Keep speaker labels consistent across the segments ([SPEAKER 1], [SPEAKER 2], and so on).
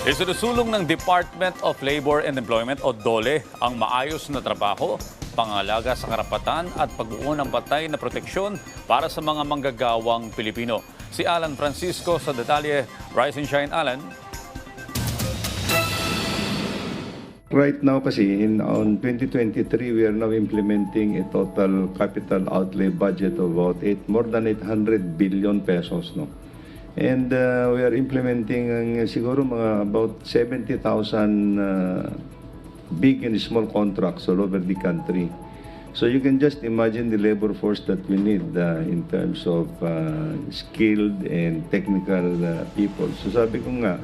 [SPEAKER 1] Isinusulong ng Department of Labor and Employment o DOLE ang maayos na trabaho, pangalaga sa karapatan at pagbuo ng patay na proteksyon para sa mga manggagawang Pilipino. Si Alan Francisco sa detalye. Rise and Shine, Alan.
[SPEAKER 2] Right now kasi in on 2023 we are now implementing a total capital outlay budget of about eight, more than 800 billion pesos no. And uh, we are implementing ang siguro mga about 70,000 uh, big and small contracts all over the country. So you can just imagine the labor force that we need uh, in terms of uh, skilled and technical uh, people. So sabi ko nga,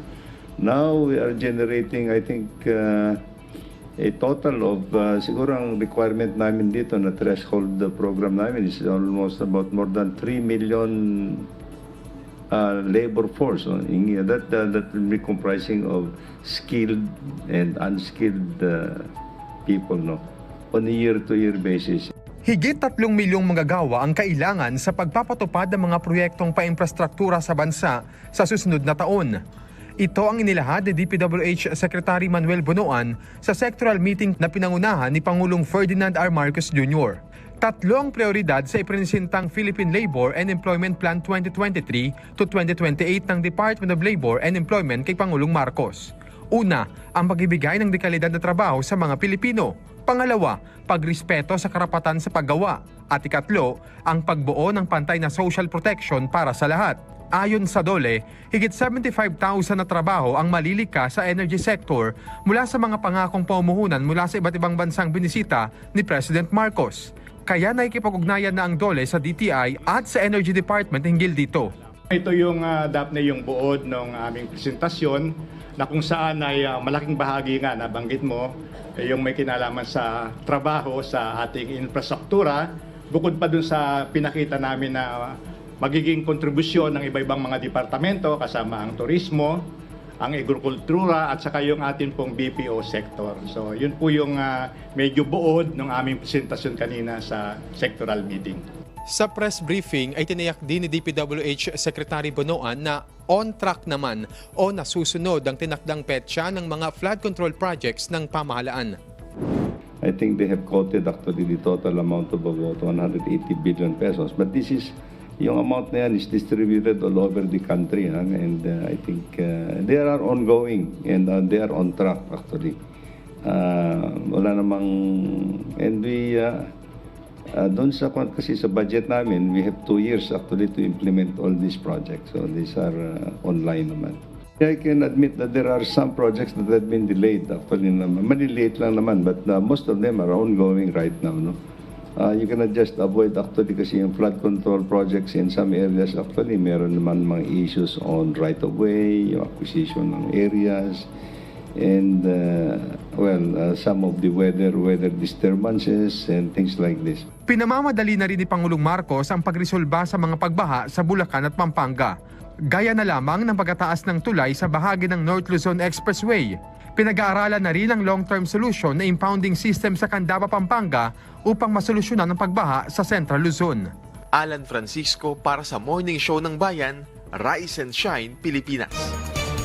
[SPEAKER 2] now we are generating I think uh, a total of uh, siguro ang requirement namin dito na threshold the program namin is almost about more than 3 million uh, labor force no? That uh, that will be comprising of skilled and unskilled uh, people no on a year to year basis
[SPEAKER 3] Higit 3 milyong manggagawa ang kailangan sa pagpapatupad ng mga proyektong paimprastruktura sa bansa sa susunod na taon. Ito ang inilahad ni DPWH Secretary Manuel Bonoan sa sectoral meeting na pinangunahan ni Pangulong Ferdinand R. Marcos Jr. Tatlo ang prioridad sa iprinisintang Philippine Labor and Employment Plan 2023 to 2028 ng Department of Labor and Employment kay Pangulong Marcos. Una, ang pagbibigay ng dekalidad na trabaho sa mga Pilipino. Pangalawa, pagrespeto sa karapatan sa paggawa. At ikatlo, ang pagbuo ng pantay na social protection para sa lahat. Ayon sa DOLE, higit 75,000 na trabaho ang malilika sa energy sector mula sa mga pangakong paumuhunan mula sa iba't ibang bansang binisita ni President Marcos. Kaya nakikipag-ugnayan na ang DOLE sa DTI at sa Energy Department hinggil dito.
[SPEAKER 4] Ito yung uh, dapat yung buod ng aming presentasyon na kung saan ay ah, malaking bahagi nga nabanggit mo yung may kinalaman sa trabaho sa ating infrastruktura bukod pa dun sa pinakita namin na magiging kontribusyon ng iba-ibang mga departamento kasama ang turismo, ang agrikultura at saka yung atin pong BPO sector. So yun po yung ah, medyo buod ng aming presentasyon kanina sa sectoral meeting.
[SPEAKER 3] Sa press briefing ay tinayak din ni DPWH Secretary Bonoan na on track naman o nasusunod ang tinakdang petsa ng mga flood control projects ng pamahalaan.
[SPEAKER 2] I think they have quoted actually the total amount of about 180 billion pesos. But this is, yung amount na yan is distributed all over the country. ha? And uh, I think uh, they are ongoing and uh, they are on track actually. Uh, wala namang, and we, uh, uh, doon sa, kasi sa budget namin, we have two years actually to implement all these projects. So these are uh, online naman. I can admit that there are some projects that have been delayed actually naman. Maliliit lang naman but uh, most of them are ongoing right now. No? Uh, you cannot just avoid actually kasi yung flood control projects in some areas actually meron naman mga issues on right of way, yung acquisition ng areas, and uh, well, uh, some of the weather weather disturbances and things like this.
[SPEAKER 3] Pinamamadali na rin ni Pangulong Marcos ang pagresolba sa mga pagbaha sa Bulacan at Pampanga. Gaya na lamang ng pagkataas ng tulay sa bahagi ng North Luzon Expressway. Pinag-aaralan na rin ang long-term solution na impounding system sa Candaba, Pampanga upang masolusyonan ang pagbaha sa Central Luzon.
[SPEAKER 5] Alan Francisco para sa Morning Show ng Bayan, Rise and Shine, Pilipinas.